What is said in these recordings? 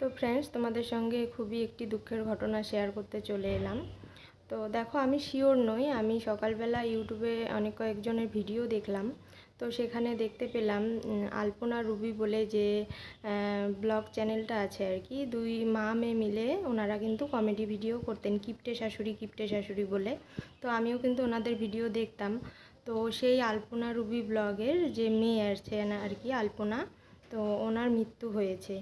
তো ফ্রেন্ডস তোমাদের সঙ্গে খুবই একটি দুঃখের ঘটনা শেয়ার করতে চলে এলাম। তো দেখো, আমি শিওর নই, আমি সকালবেলা ইউটিউবে অনেক কয়েকজনের ভিডিও দেখলাম। তো সেখানে দেখতে পেলাম আলপনা রুবি বলে যে ব্লগ চ্যানেলটা আছে আর কি, দুই মা মেয়ে মিলে ওনারা কিন্তু কমেডি ভিডিও করতেন, কিপটে শাশুড়ি কিপটে শাশুড়ি বলে। তো আমিও কিন্তু ওনাদের ভিডিও দেখতাম। তো সেই আলপনা রুবি ব্লগের যে মেয়ে আছে আর কি, আলপনা, তো ওনার মৃত্যু হয়েছে।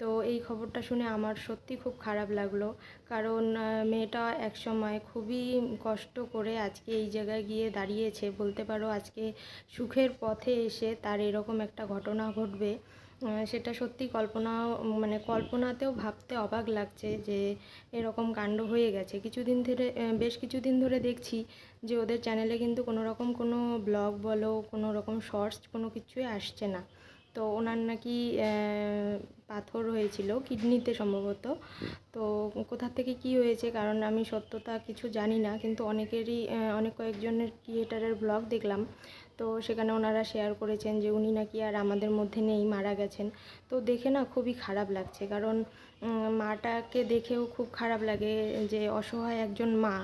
তো এই খবরটা শুনে আমার সত্যি খুব খারাপ লাগল। কারণ মেয়েটা একসময় খুবই কষ্ট করে আজকে এই জায়গায় গিয়ে দাঁড়িয়েছে। বলতে পারো আজকে সুখের পথে এসে তার এরকম একটা ঘটনা ঘটবে। সেটা সত্যি কল্পনা মানে কল্পনাতেও ভাবতে অবাক লাগছে যে এরকম কাণ্ড হয়ে গেছে। কিছুদিন ধরে বেশ কিছুদিন ধরে দেখছি যে ওদের চ্যানেলে কিন্তু কোনো রকম কোনো ব্লগ বলো, কোনো রকম শর্টস কোনো কিছুই আসছে না। তো ওনার নাকি পাথর হয়েছিল, কিডনিতে সম্ভবত। তো কোথা থেকে কি হয়েছে কারণ আমি সত্যতা কিছু জানি না, কিন্তু অনেকেরই অনেক কয়েকজনের ক্রিয়েটারের ব্লগ দেখলাম। তো সেখানে ওনারা শেয়ার করেছেন যে উনি নাকি আর আমাদের মধ্যে নেই, মারা গেছেন। তো দেখে না খুবই খারাপ লাগছে। কারণ মাটাকে দেখেও খুব খারাপ লাগে যে অসহায় একজন মা,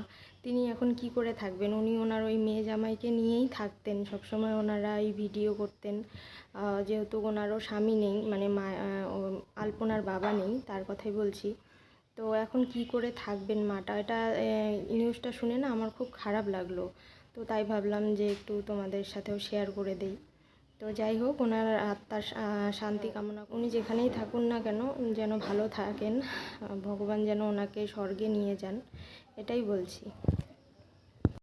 তিনি এখন কি করে থাকবেন? উনি ওনার ওই মেয়ে জামাইকে নিয়েই থাকতেন। সবসময় ওনারা এই ভিডিও করতেন। যেহেতু ওনারও স্বামী নেই মানে মা আলপনার বাবা নেই, তার কথাই বলছি। তো এখন কি করে থাকবেন মাটা? এটা নিউজটা শুনে না আমার খুব খারাপ লাগল। তো তাই ভাবলাম যে একটু তোমাদের সাথেও শেয়ার করে দেই। তো যাই হোক, ওনার আত্মার শান্তি কামনা, উনি যেখানেই থাকুন না কেন, যেন ভালো থাকেন ভগবান যেন ওনাকে স্বর্গে নিয়ে যান, এটাই বলছি।